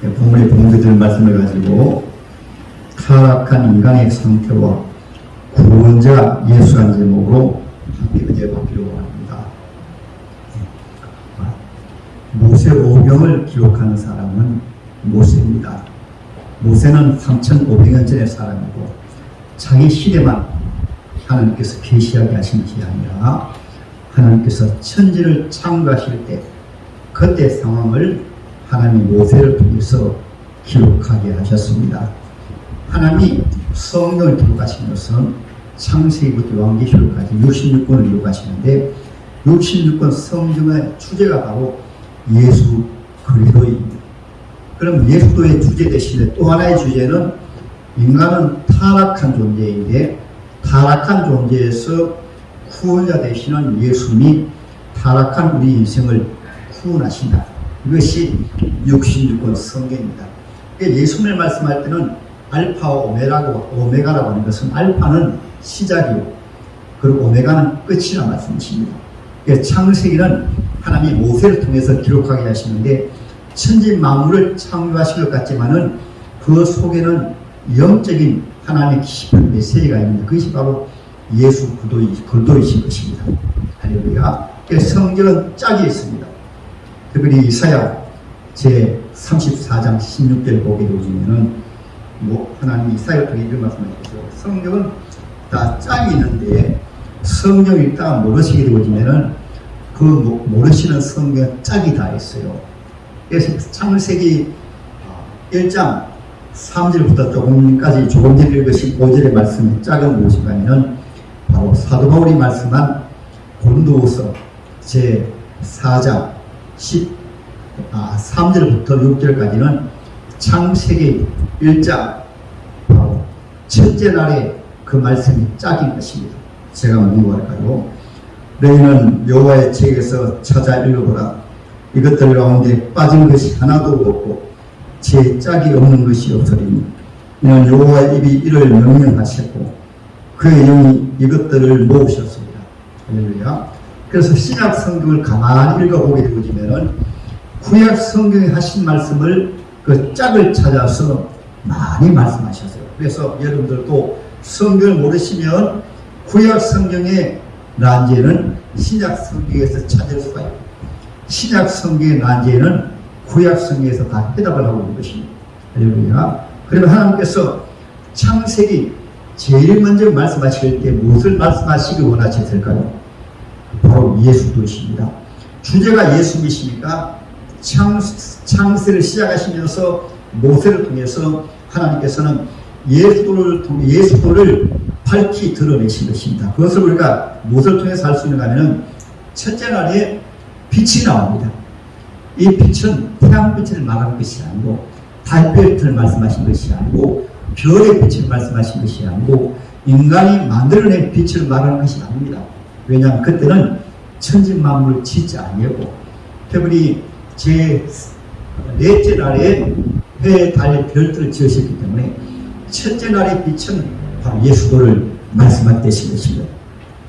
본문의 본문들 말씀을 가지고 타락한 인간의 상태와 구원자 예수라는 제목으로 함께 은혜 받기로 합니다. 모세 오경을 기록하는 사람은 모세입니다. 모세는 3,500년 전의 사람이고 자기 시대만 하나님께서 계시하게 하신 것이 아니라 하나님께서 천지를 창조하실 때 그때 상황을 하나님 모세를 통해서 기록하게 하셨습니다. 하나님이 성경을 기록하신 것은 창세기부터 왕계시록까지 66권을 기록하시는데 66권 성경의 주제가 바로 예수 그리스도입니다. 그럼 예수도의 주제 대신에 또 하나의 주제는 인간은 타락한 존재인데 타락한 존재에서 구원자 되시는 예수님이 타락한 우리 인생을 구원하신다. 이것이 66권 성경입니다. 예수님을 말씀할 때는 알파와 오메가라고, 오메가라고 하는 것은 알파는 시작이고 그리고 오메가는 끝이라 말씀이십니다. 창세기는 하나님이 모세를 통해서 기록하게 하시는데 천지 만물을 창조하신 것 같지만은 그 속에는 영적인 하나님의 깊은 메시지가 있는 그것이 바로 예수 그도이, 그도이신 것입니다. 할렐루야. 성경은 짝이 있습니다. 특별히 이사야 제 34장 16절 보게 되면은 뭐 하나님 이사야 통해 이런 말씀하셨죠. 성경은 다 짝이 있는데 성경 읽다가 모르시게 되면은 그 모르시는 성경 짝이 다 있어요. 그래서 창세기 1장 3절부터 조금까지 조금 전에 읽으신 5절의 말씀이 짝은 무엇인가면 바로 사도 바울이 말씀한 고린도후서 제 4장 10, 아, 3절부터 6절까지는 창세기 1장 바로 첫째 날에 그 말씀이 짝인 것입니다. 제가 뭐할까요? 너희는 여호와의 책에서 찾아 읽어보라. 이것들 가운데 빠진 것이 하나도 없고 제 짝이 없는 것이 없으리니 이는 여호와의 입이 이를 명령하셨고 그의 영이 이것들을 모으셨습니다. 할렐루야. 그래서 신약 성경을 가만히 읽어보게 되면은 구약 성경에 하신 말씀을 그 짝을 찾아서 많이 말씀하셨어요. 그래서 여러분들도 성경을 모르시면 구약 성경의 난제는 신약 성경에서 찾을 수가 있고 신약 성경의 난제는 구약 성경에서 다 해답을 하고 있는 것입니다. 할렐루야. 그러면 하나님께서 창세기 제일 먼저 말씀하실 때 무엇을 말씀하시기 원하셨을까요? 바로 예수도십니다. 주제가 예수이시니까 창, 창세를 시작하시면서 모세를 통해서 하나님께서는 예수도를 예수도를 밝히 드러내신 것입니다. 그것을 우리가 무엇을 통해서 할수 있는가 하면 첫째 날에 빛이 나옵니다. 이 빛은 태양빛을 말하는 것이 아니고 달빛을 말씀하신 것이 아니고 별의 빛을 말씀하신 것이 아니고 인간이 만들어낸 빛을 말하는 것이 아닙니다. 왜냐하면 그때는 천지 만물을 짓지 아니하고 태블이 제 넷째 날에 해, 달, 별들을 지으셨기 때문에 첫째 날의 빛은 바로 예수도를 말씀할 때신 것입니다.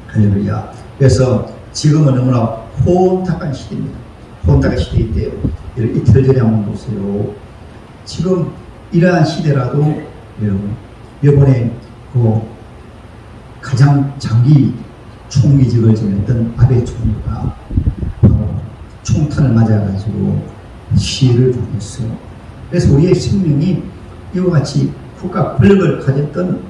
할렐루야. 그래서 지금은 너무나 혼탁한 시대입니다. 혼탁한 시대인데요. 이틀 전에 한번 보세요. 지금 이러한 시대라도 여러분, 이번에 그 가장 장기 총기직을 지냈던 아베 총리가 어, 총탄을 맞아가지고 시를 당했어요. 그래서 우리의 생명이 이와 같이 국가 권력을 가졌던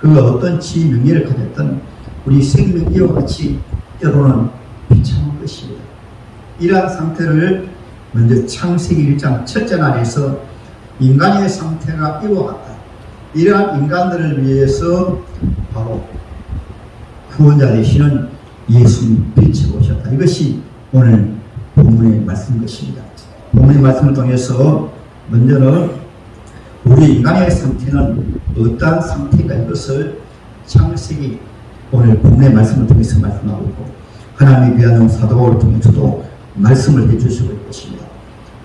그 어떤 지 명예를 가졌던 우리 생명 이와 같이 때로는 비참한 것입니다. 이러한 상태를 먼저 창세기 1장 첫째 날에서 인간의 상태가 이와 같다. 이러한 인간들을 위해서 바로 구원자 되시는 예수님 빛이 오셨다. 이것이 오늘 본문의 말씀인 것입니다. 본문의 말씀을 통해서 먼저는 우리 인간의 상태는 어떠한 상태인가 이것을 창세기 오늘 본문의 말씀을 통해서 말씀하고 있고 하나님의 귀한 사도를 통해서도 말씀을 해주시고 있습니다.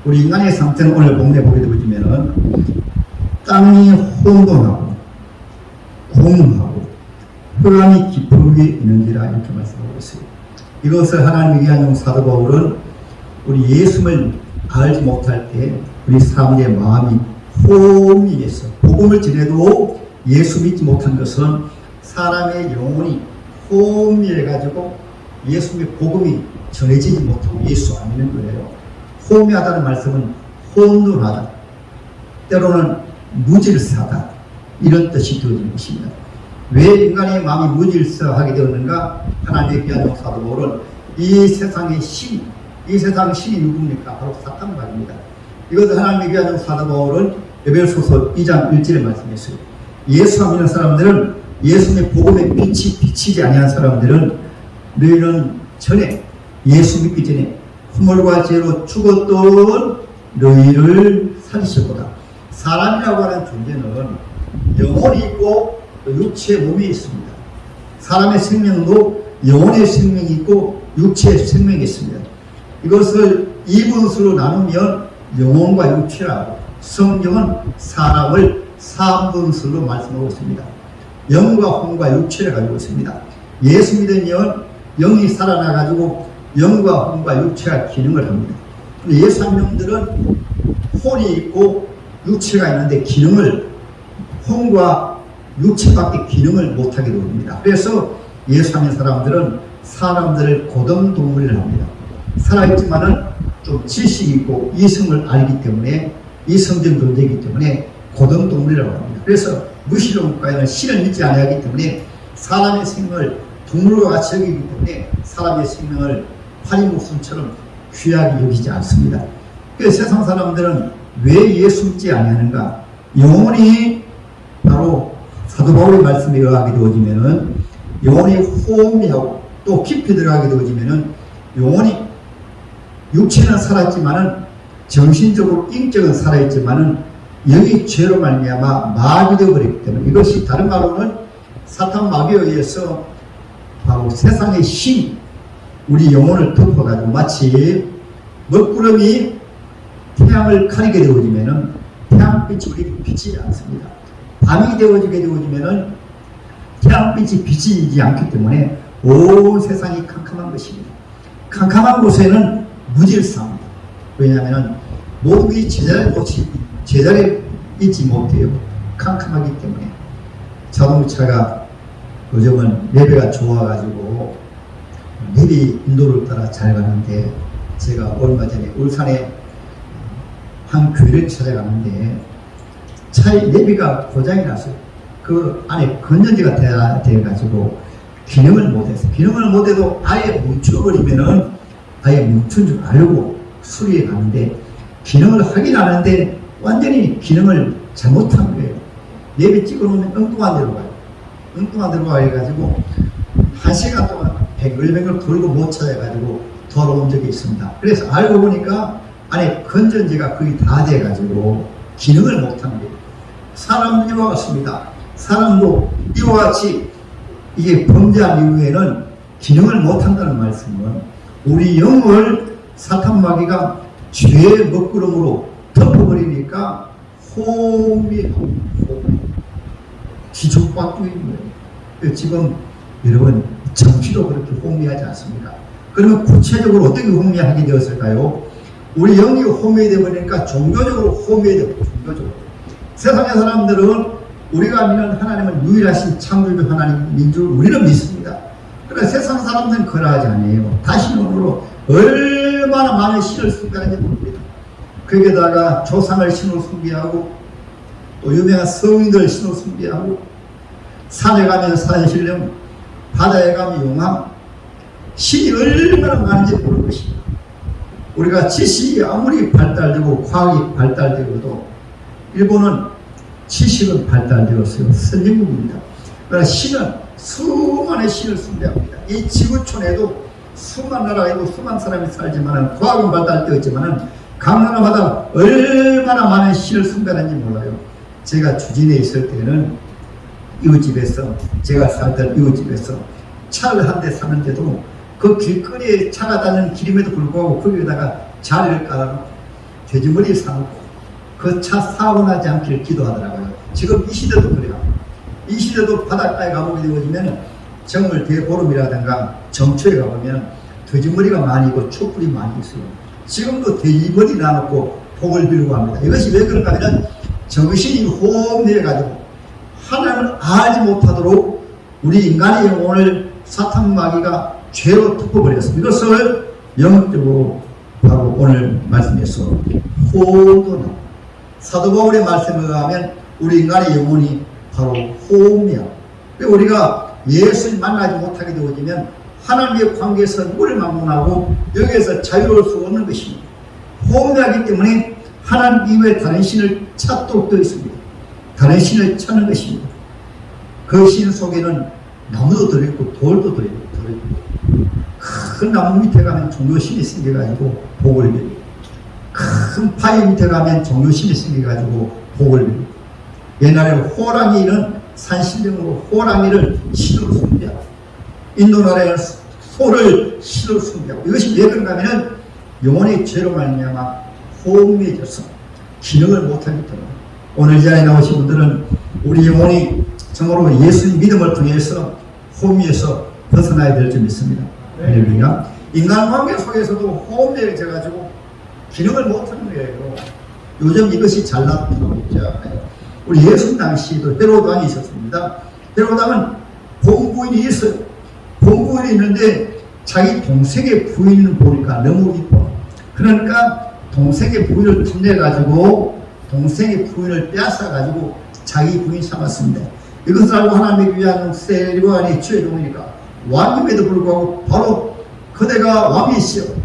우리 인간의 상태는 오늘 본문에 보게 되면 땅이 혼돈하고 공허하고 흑암이 깊은 위에 있는지라 이렇게 말씀하고 있어요. 이것을 하나님의 귀한 사도 바울은 우리 예수를 알지 못할 때 우리 사람들의 마음이 호미해서 복음을 전해도 예수 믿지 못한 것은 사람의 영혼이 호미해 가지고 예수님의 복음이 전해지지 못하고 예수 안 믿는 거예요. 호미하다는 말씀은 혼돈하다. 때로는 무질서하다. 이런 뜻이 되어진 것입니다. 왜 인간의 마음이 무질서하게 되었는가? 하나님의 귀한 사도 바울은 이 세상의 신, 이 세상 신이 누굽니까? 바로 사탄 말입니다. 이것을 하나님의 귀한 사도 바울은 에베소서 2장 1절에 말씀했어요. 예수 안 믿는 사람들은 예수님의 복음의 빛이 비치지 아니한 사람들은 너희는 전에 예수 믿기 전에 후물과 죄로 죽었던 너희를 살리셨도다. 사람이라고 하는 존재는 영혼이 있고 또 육체의 몸이 있습니다. 사람의 생명도 영혼의 생명이 있고 육체의 생명이 있습니다. 이것을 이분수로 나누면 영혼과 육체라고 성경은 사람을 삼분수로 말씀하고 있습니다. 영과 혼과 육체를 가지고 있습니다. 예수 믿으면 영이 살아나가지고 영과 혼과 육체가 기능을 합니다. 근데 예수 안 놈들은 혼이 있고 육체가 있는데 기능을 혼과 육체밖에 기능을 못하게 됩니다. 그래서 예수 믿는 사람들은 사람들을 고등동물이라 합니다. 살아있지만은 좀 지식이 있고 이성을 알기 때문에 이성적 존재이기 때문에 고등동물이라고 합니다. 그래서 무시론과에는 신을 믿지 않아야 하기 때문에 사람의 생명을 동물과 같이 여기기 때문에 사람의 생명을 파리 목숨처럼 귀하게 여기지 않습니다. 그래서 세상 사람들은 왜 예수 믿지 않냐는가? 바로 사도 바울의 말씀에 의하게 되어지면은 영혼이 호흡하고 또 깊이 들어가게 되어지면은 영혼이 육체는 살았지만은 정신적으로 인격은 살아있지만은 영이 죄로 말미암아 마비되어 버렸기 때문에 이것이 다른 말로는 사탄 마비에 의해서 바로 세상의 신 우리 영혼을 덮어가지고 마치 먹구름이 태양을 가리게 되어지면은 태양빛이 우리 비치지 않습니다. 밤이 되어지게 되어지면은 태양빛이 비치지 않기 때문에 온 세상이 캄캄한 것입니다. 캄캄한 곳에는 무질서합니다. 왜냐하면 모든 것이 제자리에 제자리에 있지 못해요. 캄캄하기 때문에 자동차가 요즘은 레베가 좋아가지고 내비 인도를 따라 잘 가는데 제가 얼마 전에 울산에 한 교회를 찾아가는데 차에 내비가 고장이 났어요. 그 안에 건전지가 돼- 돼가지고 기능을 못해서 기능을 못해도 아예 멈춰버리면은 아예 멈춘 줄 알고 수리해 가는데 기능을 하긴 하는데 완전히 기능을 잘못한 거예요. 내비 찍어놓으면 엉뚱한 데로 가요. 엉뚱한 데로 가가지고 한 시간 동안 뱅글뱅글 돌고 못 찾아가지고 돌아온 적이 있습니다. 그래서 알고 보니까 안에 건전지가 거의 다 돼가지고 기능을 못한 거예요. 사람도 이와 같습니다. 사람도 이와 같이 이게 범죄한 이후에는 기능을 못한다는 말씀은 우리 영을 사탄 마귀가 죄의 먹구름으로 덮어버리니까 호미하고 기죽박죽인 거예요. 그래서 지금 여러분 정치도 그렇게 호미하지 않습니까? 그러면 구체적으로 어떻게 호미하게 되었을까요? 우리 영이 호미되어 버리니까 종교적으로 버려요. 종교적으로. 세상의 사람들은 우리가 믿는 하나님은 유일하신 창조주 하나님인 줄 우리는 믿습니다. 그러나 세상 사람들은 그러하지 않아요. 다시는으로 얼마나 많은 신을 숭배하는지 모릅니다. 거기에다가 조상을 신으로 숭배하고 또 유명한 성인들 신으로 숭배하고 산에 가면 산신령, 바다에 가면 용암, 신이 얼마나 많은지 모르는 것입니다. 우리가 지식이 아무리 발달되고 과학이 발달되어도 일본은 지식은 발달되었어요. 선진국입니다. 그러나 신은 수많은 신을 숭배합니다. 이 지구촌에도 수많은 나라가 있고 수많은 사람이 살지만 과학은 발달되었지만 각 나라마다 얼마나 많은 신을 숭배하는지 몰라요. 제가 주진에 있을 때는 이웃집에서 제가 살던 이웃집에서 차를 한 대 사는데도 그 길거리에 차가 다니는 길임에도 불구하고 거기에다가 자리를 깔아놓고 돼지머리 사놓고 그 차 사고 나지 않기를 기도하더라고요. 지금 이 시대도 그래요. 이 시대도 바닷가에 가보게 되어지면 정월 대보름이라든가 정초에 가보면 돼지머리가 많이 있고 촛불이 많이 있어요. 지금도 대입원이 나놓고 복을 빌고 합니다. 이것이 왜 그런가 하면 정신이 호흡해가지고 하나님을 알지 못하도록 우리 인간의 영혼을 사탄 마귀가 죄로 덮어버렸습니다. 이것을 영적으로 바로 오늘 말씀에서 호흡도 사도 바울의 말씀에 의하면 우리 인간의 영혼이 바로 호흡이야. 우리가 예수를 만나지 못하게 되어지면 하나님의 관계에서 물을 막론하고 여기에서 자유로울 수 없는 것입니다. 호흡이기 때문에 하나님 이외에 다른 신을 찾도록 되어 있습니다. 다른 신을 찾는 것입니다. 그 신 속에는 나무도 들어있고 돌도 들어있고 큰 나무 밑에 가면 종교신이 생겨가지고 복을 빌고 큰 파이 밑에 가면 종교신이 생겨가지고 복을 빌고 옛날에 호랑이는 산신령으로 호랑이를 신으로 숭배하고 인도 나라에는 소를 신으로 숭배하고 이것이 왜 그런가 하면 영혼의 죄로 말미암아 호응해져서 기능을 못하기 때문에 오늘 이 자리에 나오신 분들은 우리 영혼이 정말로 예수님 믿음을 통해서 호미에서 벗어나야 될점 있습니다. 할렐루야. 인간관계 속에서도 호흡되어져 가지고 기능을 못하는 거예요. 요즘 이것이 잘 나타나고 있잖아요. 우리 예수 당시에도 헤로당이 있었습니다. 헤로당은 본부인이 있어요. 본부인이 있는데 자기 동생의 부인을 보니까 너무 이뻐. 그러니까 동생의 부인을 틈내가지고 동생의 부인을 빼앗아가지고 자기 부인 삼았습니다. 이것을 알고 하나님의 귀한 세리관이 죄종이니까 왕임에도 불구하고 바로 그대가 왕이시여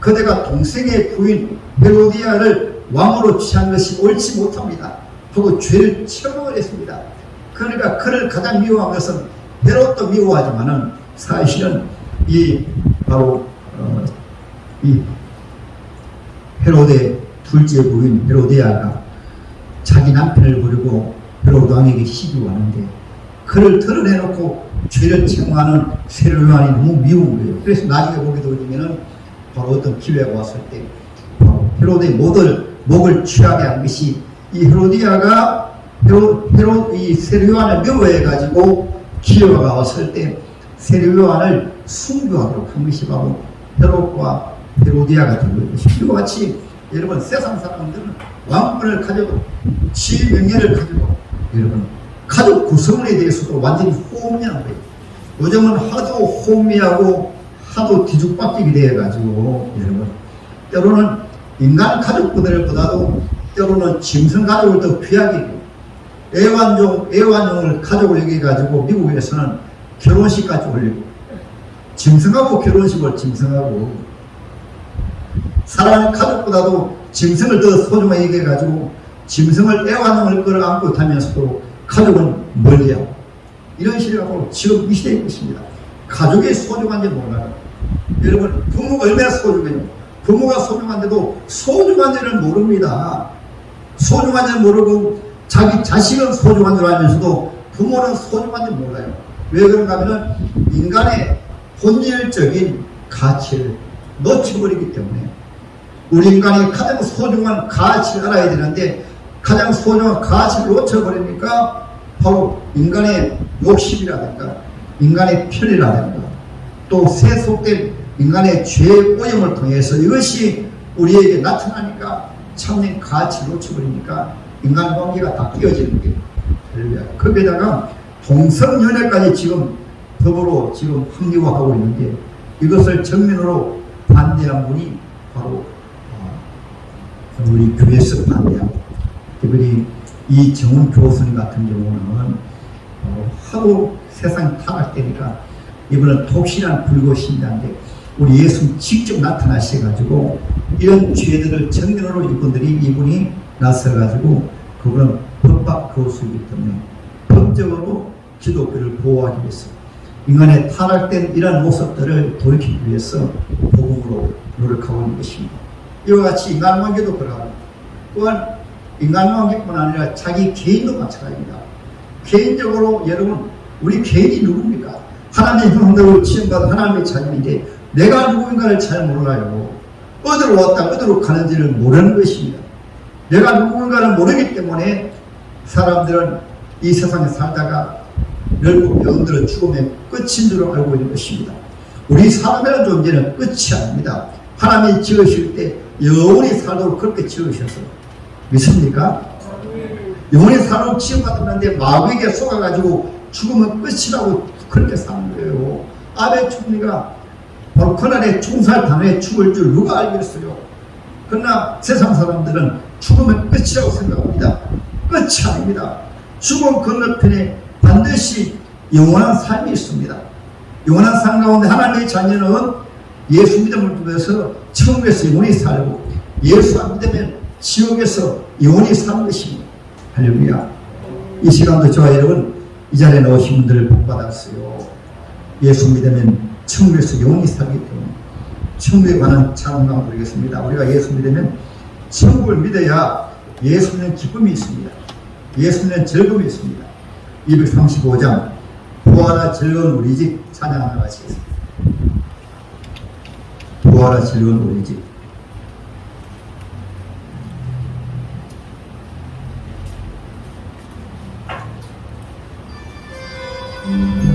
그대가 동생의 부인 헤로디아를 왕으로 취한 것이 옳지 못합니다. 하고 죄를 치러버렸습니다. 그러니까 그를 가장 미워한 것은 헤롯도 미워하지만은 사실은 이 바로 어, 이 헤로데 둘째 부인 헤로데아가 자기 남편을 부르고 헤로드 왕에게 시집 왔는데 그를 드러내놓고 죄를 청하는 세례 요한이 너무 미운 거예요. 그래서 나중에 보게 되면은 바로 어떤 기회가 왔을 때 헤로드의 목을 목을 취하게 한 것이 이 헤로디아가 헤로 헤로 이 세례요한을 미워해 가지고 기회가 왔을 때 세례요한을 순교하도록 한 것이 바로 헤롯과 헤로디아가 된 것이 이와 같이 여러분 세상 사람들은 왕권을 가지고 지 명예를 가지고 여러분 가족 구성원에 대해서도 완전히 호미한 거예요. 요즘은 하도 호미하고 하도 뒤죽박죽이 되어가지고 여러분 때로는 인간 가족들보다도 때로는 짐승 가족을 더 귀하게. 애완종, 애완용을 가족을 여기가지고 미국에서는 결혼식까지 올리고 짐승하고 결혼식을 짐승하고 사람 가족보다도 짐승을 더 소중하게 여겨가지고 짐승을 애완용을 끌어안고 타면서도 가족은 멀리하고 이런 시대하고 지금 이 시대인 것입니다. 가족의 소중한지 몰라요. 여러분 부모가 얼마나 소중해요. 부모가 소중한데도 소중한지를 모릅니다. 소중한지를 모르고 자기 자식은 소중한 줄 알면서도 부모는 소중한지 몰라요. 왜 그런가 하면 인간의 본질적인 가치를 놓쳐버리기 때문에 우리 인간이 가장 소중한 가치를 알아야 되는데 가장 소중한 가치를 놓쳐버리니까 바로 인간의 욕심이라든가 인간의 편이라든가 또 세속된 인간의 죄의 오염을 통해서 이것이 우리에게 나타나니까 참된 가치를 놓쳐버리니까 인간 관계가 다 깨어지는 거예요. 거기에다가 동성연애까지 지금 더불어 지금 합리화하고 있는데 이것을 정면으로 반대한 분이 바로 어, 우리 교회에서 반대하고 특별히 이 정훈 교수님 같은 경우는 어, 하도 세상 타락되니까 이분은 독실한 불교 신자인데 우리 예수 직접 나타나셔가지고 이런 죄들을 정면으로 이분들이 이분이 나서가지고 그분은 법학 교수이기 때문에 법적으로 기독교를 보호하기 위해서 인간의 타락된 이런 모습들을 돌이키기 위해서 복음으로 노력하고 있는 것입니다. 이와 같이 인간관계도 그러하고 또한 인간관계뿐 아니라 자기 개인도 마찬가지입니다. 개인적으로 여러분 우리 개인이 누굽니까? 하나님의 형상대로 지음받은 하나님의 자녀인데 내가 누구인가를 잘 몰라요. 어디로 왔다 어디로 가는지를 모르는 것입니다. 내가 누구인가를 모르기 때문에 사람들은 이 세상에 살다가 결국 병들어 죽음의 끝인 줄 알고 있는 것입니다. 우리 사람이라는 존재는 끝이 아닙니다. 하나님이 지으실 때 영원히 살도록 그렇게 지으셔서 믿습니까? 영원히 살도록 지어받았는데 마귀에게 속아가지고 죽으면 끝이라고 그렇게 사는 거예요. 아베 총리가 바로 그날에 총살 당해 죽을 줄 누가 알겠어요? 그러나 세상 사람들은 죽으면 끝이라고 생각합니다. 끝이 아닙니다. 죽음 건너편에 반드시 영원한 삶이 있습니다. 영원한 삶 가운데 하나님의 자녀는 예수 믿음을 통해서 천국에서 영원히 살고 예수 안 믿으면 지옥에서 영원히 사는 것입니다. 할렐루야. 이 시간도 저와 여러분 이 자리에 나오신 분들을 복받았어요. 예수 믿으면 천국에서 영원히 살기 때문에 천국에 관한 찬양 부르겠습니다. 우리가 예수 믿으면 천국을 믿어야 예수 믿는 기쁨이 있습니다. 예수 믿는 즐거움이 있습니다. 235장 부활하 즐거운 우리 집 찬양 하나 하시겠습니다. 부활하 즐거운 우리 집 부활하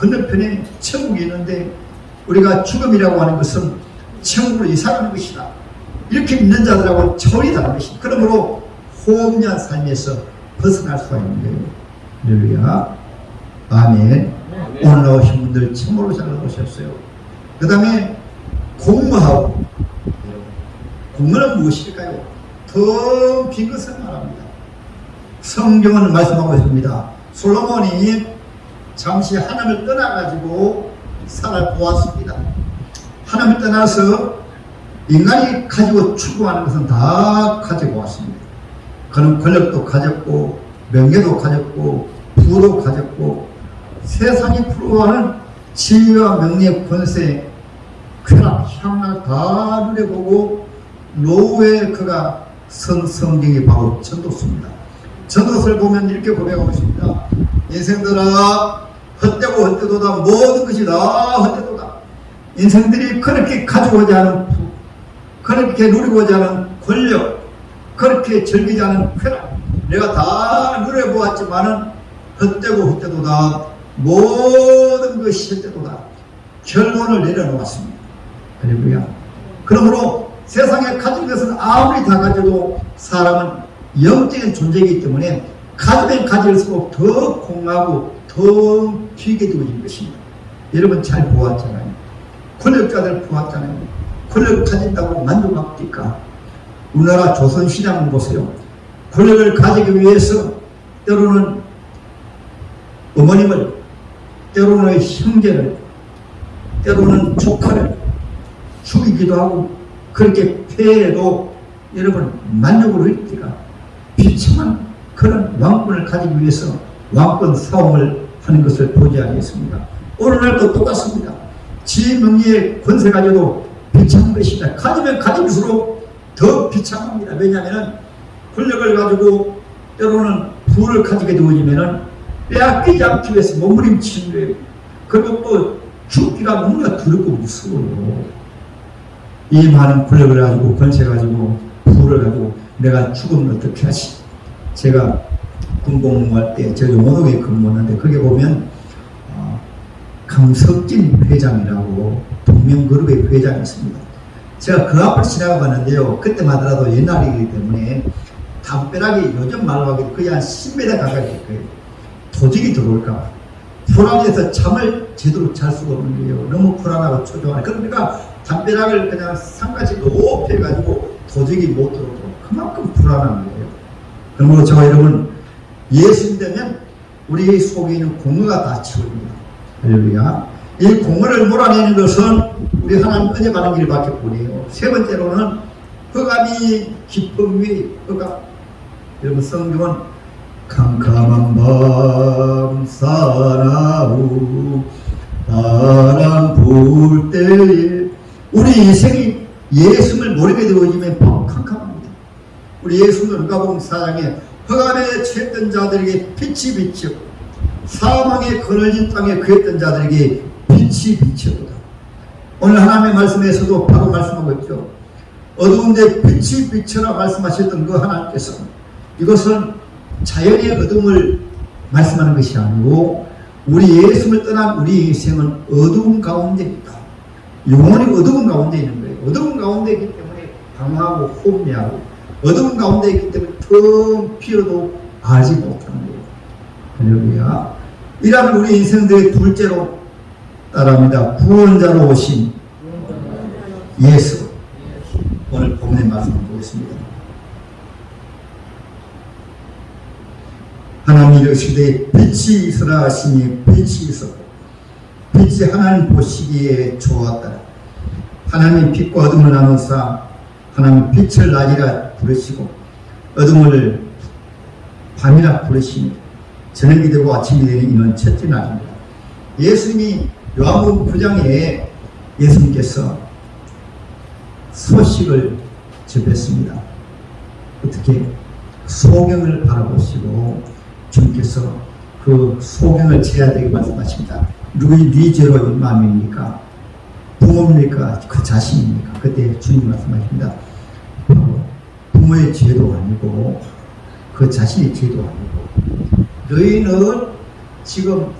건너편에 천국이 있는데 우리가 죽음이라고 하는 것은 천국으로 이사가는 것이다 이렇게 믿는 자들하고 차원이 다른 것이다 그러므로 호흡한 삶에서 벗어날 수가 있는 거예요 할렐루야 아멘 오늘 나오신 분들 참으로 잘 나오셨어요. 그 다음에 공무하고 공무는 무엇일까요? 더 긴 것을 말합니다. 성경은 말씀하고 있습니다. 솔로몬이 잠시 하나님을 떠나가지고 살아보았습니다. 하나님을 떠나서 인간이 가지고 추구하는 것은 다 가지고 왔습니다. 그는 권력도 가졌고 명예도 가졌고 부도 가졌고 세상이 부러워하는 지위와 명예, 권세, 쾌락, 향락 다 누려보고 노후에 그가 선 성경이 바로 전도서입니다. 전도서를 보면 이렇게 고백하고 있습니다. 인생들아 헛되고 헛되도다 모든 것이 다 헛되도다. 인생들이 그렇게 가지고자 하는 부, 그렇게 누리고자 하는 권력, 그렇게 즐기지 않은 쾌락 내가 다 누려보았지만은 헛되고 헛되도다 모든 것이 헛되도다 결론을 내려놓았습니다. 할렐루야. 그러므로 세상에 가진 것은 아무리 다 가져도 사람은 영적인 존재이기 때문에 가지면 가질수록 더 공하고 더 귀게 되어진 것입니다. 여러분 잘 보았잖아요. 권력자들 보았잖아요. 권력 가진다고 만족합니까? 우리나라 조선 시장을 보세요. 권력을 가지기 위해서 때로는 어머님을, 때로는 형제를, 때로는 조카를 죽이기도 하고 그렇게 폐해도 여러분 만족을 얻기가 비참한 그런 왕권을 가지기 위해서 왕권 싸움을 하는 것을 보지 않겠습니다. 오늘날도 똑같습니다. 지명리의 권세 가지고 비참한 것입니다. 가지면 가질수록 더 비참합니다. 왜냐하면 권력을 가지고 때로는 부를 가지게 되어지면은 빼앗기지 않기 위해서 몸부림치는 거예요. 그리고 또 죽기가 너무나 두렵고 무서워요. 이 많은 권력을 가지고 권세 가지고 부를 가지고 내가 죽으면 어떻게 하지? 제가 군복무할 때저 용호동에 근무했는데 거기 보면 어, 강석진 회장이라고 동명그룹의 회장이 있습니다. 제가 그 앞을 지나가봤는데요. 그때마다라도 옛날이기 때문에 담벼락이 요즘 말로 하기 거의 한 10m 가까이 될 거예요. 도적이 들어올까 불안해서 잠을 제대로 잘 수가 없는 거예요. 너무 불안하고 초조하네. 그러니까 담벼락을 그냥 높이 해가지고 도적이 못 들어오도록 그만큼 불안한 거예요. 그러므로 저와 여러분 예수 되면 우리 속에 있는 공허가 다 치워집니다. 할렐루야. 이 공허를 몰아내는 것은 우리 하나님 은혜 받는 길밖에 없네요. 세 번째로는 흑암이 깊은 위에 흑암. 여러분 성경은 캄캄한 밤 사나우 바람 불 때에 우리 인생이 예수를 모르게 되어지면 캄캄합니다. 우리 예수는 누가복음 4장에 흑암에 처했던 자들에게 빛이 비치고 사망의 그늘진 땅에 그했던 자들에게 빛이 비치도다. 오늘 하나님의 말씀에서도 바로 말씀하고 있죠. 어두운데 빛이 비쳐라 말씀하셨던 그 하나님께서 이것은 자연의 어둠을 말씀하는 것이 아니고 우리 예수를 떠난 우리 인생은 어두운 가운데 있다. 영원히 어두운 가운데 있는 거예요. 어두운 가운데 있기 때문에 방황하고 혼미하고 어두운 가운데 있기 때문에 텅 피어도 알지 못하는 거예요. 할렐루야. 이라는 우리 인생들의 둘째로 따라합니다. 구원자로 오신 예수. 오늘 본문의 말씀을 보겠습니다. 하나님 이르시되 빛이 있으라 하시니 빛이 있었고 빛이 하나님 보시기에 좋았다. 하나님 빛과 어둠을 나누사 하나님 빛을 낮이라 부르시고 어둠을 밤이라 부르시니 저녁이 되고 아침이 되는 이는 첫째 날입니다. 예수님이 요한복음 9장에 예수님께서 소식을 접했습니다. 어떻게 소경을 바라보시고 주님께서 그 소경을 제야 되게 말씀하십니다. 누구의 네 죄로 이 마음입니까? 부모입니까? 그 자신입니까? 그때 주님 말씀하십니다. 부모의 죄도 아니고 그 자신의 죄도 아니고 너희는 지금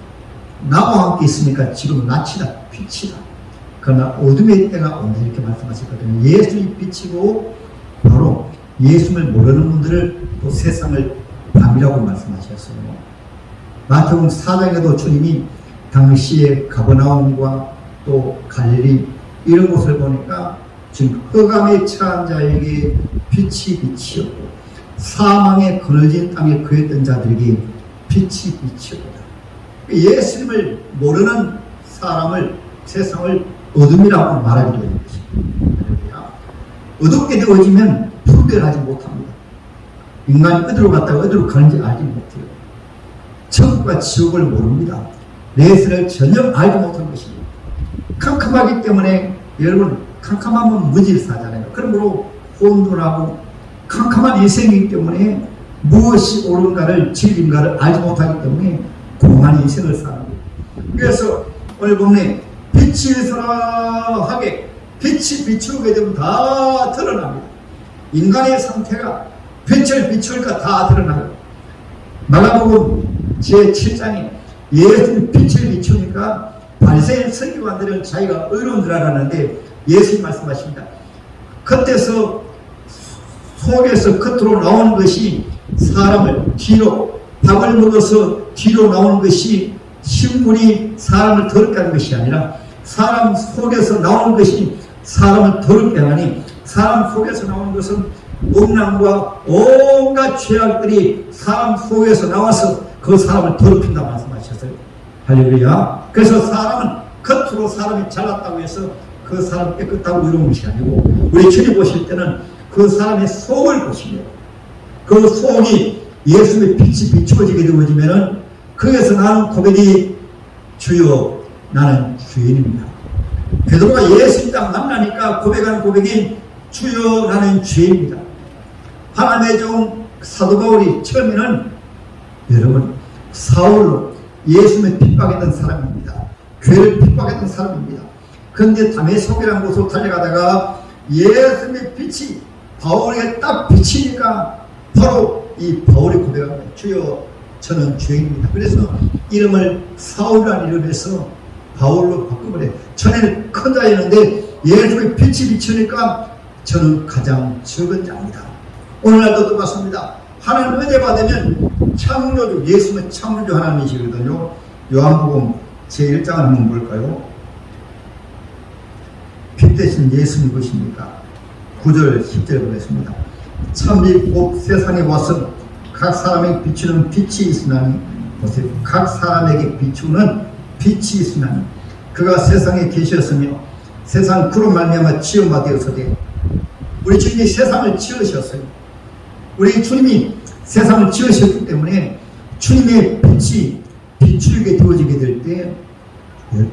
나와 함께 있으니까 지금 낯이다 빛이다. 그러나 어둠의 때가 온다 이렇게 말씀하셨거든요. 예수의 빛이고 바로 예수를 모르는 분들을 또 세상을 밤이라고 말씀하셨어요. 마태복음 4장에도 주님이 당시의 가버나움과 또 갈릴리 이런 곳을 보니까 지금 흑암에 처한 자에게 빛이 빛이었고 사망의 그늘진 땅에 그였던 자들에게 빛이 빛이었다. 예수님을 모르는 사람을 세상을 어둠이라고 말하기도 것입니다. 어둡게 되어지면 분별하지 못합니다. 인간이 어디로 갔다가 어디로 가는지 알지 못해요. 천국과 지옥을 모릅니다. 내세를 전혀 알지 못한 것입니다. 캄캄하기 때문에 여러분 캄캄하면 무질서하잖아요. 그러므로 혼돈하고 캄캄한 인생이기 때문에 무엇이 옳은가를 진리인가를 알지 못하기 때문에 공한 인생을 사는 거예요. 그래서 오늘 보면 빛이 선하게 빛이 비추게 되면 다 드러납니다. 인간의 상태가 빛을 비추니까 다 드러나요. 마가복음 제7장에 예수님 빛을 비추니까 발생 서기관들은 자기가 의로운 줄 알았는데 예수님 말씀하십니다. 겉에서 속에서 겉으로 나오는 것이 사람을 뒤로 밥을 먹어서 뒤로 나오는 것이 식물이 사람을 더럽게 하는 것이 아니라 사람 속에서 나오는 것이 사람을 더럽게 하니 사람 속에서 나오는 것은 음란과 온갖 죄악들이 사람 속에서 나와서 그 사람을 더럽힌다 말씀하셨어요. 할렐루야. 그래서 사람은 겉으로 사람이 잘났다고 해서 그 사람 깨끗하고 이런 것이 아니고 우리 주님 보실 때는 그 사람의 속을 보시며 그 속이 예수의 빛이 비추어지게 되어지면은 거기서 나는 고백이 주여 나는 주인입니다. 베드로가 예수님 딱 만나니까 고백하는 고백이 주여 나는 죄입니다. 하나님의 종 사도 바울이 처음에는 여러분 사울로 예수님을 핍박했던 사람입니다. 교회를 핍박했던 사람입니다. 그런데 담에석이라는 곳으로 달려가다가 예수님의 빛이 바울에게 딱 비치니까 바로 이 바울이 고백합니다. 주여 저는 죄인입니다. 그래서 이름을 사울이라는 이름에서 바울로 바꿔버려. 전에는 큰 자였는데 예수의 빛이 비치니까 저는 가장 적은 자입니다. 오늘날도 똑같습니다. 하나님 은혜 받으면 창조주, 예수는 창조주 하나님이시거든요. 요한복음 제1장을 한번 볼까요? 빛 대신 예수님 것입니까? 9절 10절 보겠습니다. 참빛 곧 세상에 와서 각 사람에게 비추는 빛이 있으나니 보세요. 각 사람에게 비추는 빛이 있으나니 그가 세상에 계셨으며 세상 그로 말미암아 지음바 되었으되 우리 주님이 세상을 지으셨어요. 우리 주님이 세상을 지으셨기 때문에 주님의 빛이 비추게 되어지게 될 때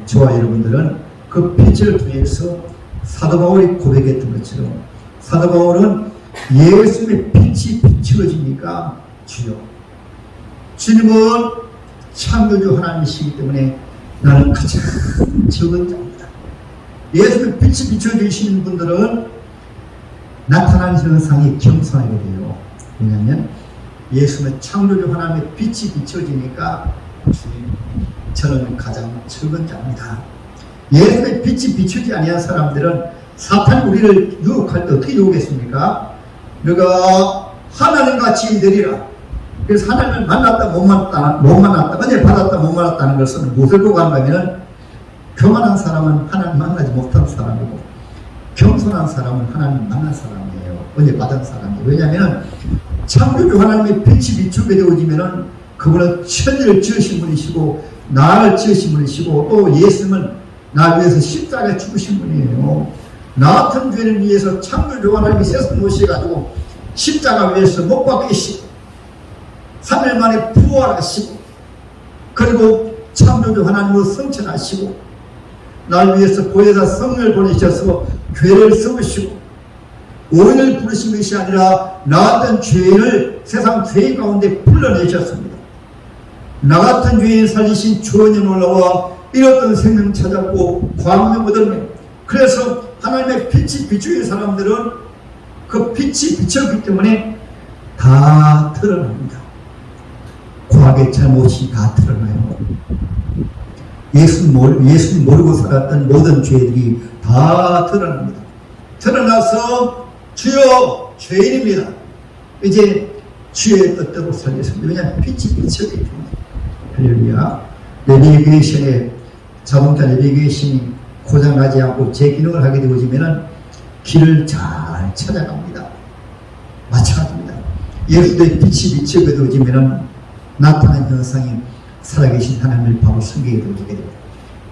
저와 여러분들은 그 빛을 통해서 사도 바울이 고백했던 것처럼 사도 바울은 예수님의 빛이 비추어지니까 주여 주님은 창조주 하나님이시기 때문에 나는 가장 적은 자입니다. 예수님의 빛이 비춰주시는 분들은 나타나는 현상이 겸손하게 돼요. 왜냐하면 예수는 창조주 하나님의 빛이 비춰지니까 주님, 저는 가장 적은 자입니다. 예수의 빛이 비추지 아니한 사람들은 사탄이 우리를 유혹할 때 어떻게 유혹했습니까? 너가 하나님 같이 되리라. 그래서 하나님을 만났다 못 만났다 못 만났다 은혜 받았다 못 만났다는 것은 무엇을 보고 한다면은 교만한 사람은 하나님 만나지 못한 사람이고 겸손한 사람은 하나님 만난 사람이에요. 은혜 받은 사람이에요. 왜냐하면 창조주 하나님의 빛이 비추게 되어지면은 그분은 천지를 지으신 분이시고 나를 지으신 분이시고 또 예수님은 나 위해서 십자가에 죽으신 분이에요. 나 같은 죄를 위해서 창조주 하나님이 세상 모셔가지고 십자가 위에서 못 박히시고 3일 만에 부활하시고 그리고 창조주 하나님을 성천하시고 날 위해서 보혜사 성을 보내셔서 교회를 세우시고 오인을 부르신 것이 아니라 나 같은 죄인을 세상 죄인 가운데 불러내셨습니다. 나 같은 죄인 살리신 주원이 놀라와 잃었던 생명 찾았고 광명 얻었네. 그래서 하나님의 빛이 비추는 사람들은 그 빛이 비쳤기 때문에 다 드러납니다. 과거의 잘못이 다 드러나요. 예수 모르, 예수 모르고 살았던 모든 죄들이 다 드러납니다. 드러나서 주여 죄인입니다. 이제 주의 뜻대로 살겠습니다. 왜냐하면 빛이 비쳤기 때문에. 할렐루야. 내비게이션에 자동차 내비게이션이 고장나지 않고 제 기능을 하게 되어지면 길을 잘 찾아갑니다. 마찬가지입니다. 예수의 빛이 비치게 되어지면 나타난 현상이 살아계신 하나님을 바로 섬기게 되게 돼요.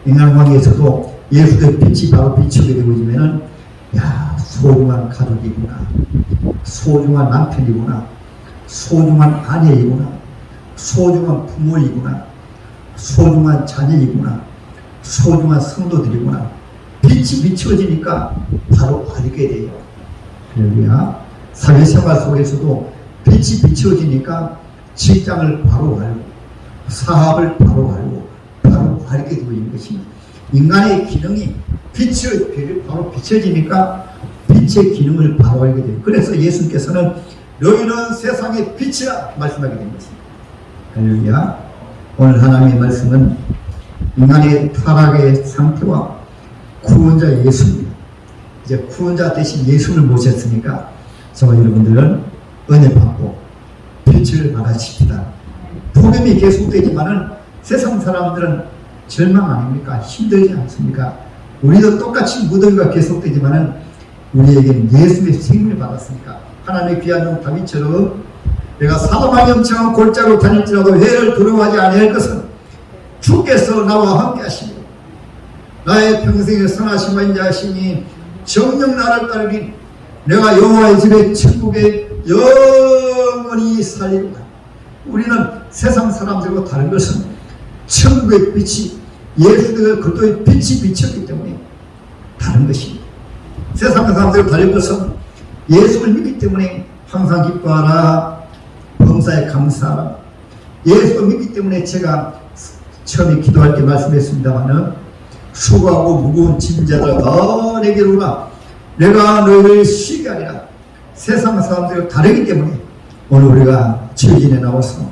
인간관계에서도 예수의 빛이 바로 비추게 되어지면은 야 소중한 가족이구나, 소중한 남편이구나, 소중한 아내이구나, 소중한 부모이구나, 소중한 자녀이구나, 소중한 성도들이구나. 빛이 비추어지니까 바로 알게 돼요. 그러야 사회생활 속에서도 빛이 비추어지니까 직장을 바로 알고 사업을 바로 알고 바로 알게 되는 것입니다. 인간의 기능이 빛을 바로 비춰지니까 빛의 기능을 바로 알게 돼요. 그래서 예수님께서는 너희는 세상의 빛이라 말씀하게 된 것입니다. 할렐루야. 오늘 하나님의 말씀은 인간의 타락의 상태와 구원자 예수입니다. 이제 구원자 대신 예수를 모셨으니까 저와 여러분들은 은혜 받고 빛을 받아칩시다. 폭염이 계속되지만은 세상 사람들은 절망 아닙니까? 힘들지 않습니까? 우리도 똑같이 무더위가 계속되지만은 우리에게는 예수의 생명을 받았으니까 하나님의 귀한 종 다윗처럼 내가 사도만 영청한 골짜기로 다닐지라도 해를 두려워하지 아니할 것은 주께서 나와 함께 하시며 나의 평생에 선하심과 인자하시니 정령 나를 따르니 내가 여호와의 집에 천국에 영원히 살리리라 우리는 세상 사람들과 다른 것은 천국의 빛이 예수의 그리스도의 빛이 비쳤기 때문에 다른 것입니다. 세상 사람들과 다른 것은 예수를 믿기 때문에 항상 기뻐하라 범사에 감사하라 예수를 믿기 때문에 제가 처음에 기도할 때 말씀했습니다마는 수고하고 무거운 짐자들 다 내게로 오라 내가 너희를 쉬게 하리라 세상 사람들과 다르기 때문에 오늘 우리가 처진에 나와서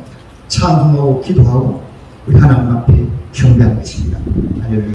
찬송하고 기도하고 우리 하나님 앞에 경배하는 것입니다. 할렐루야.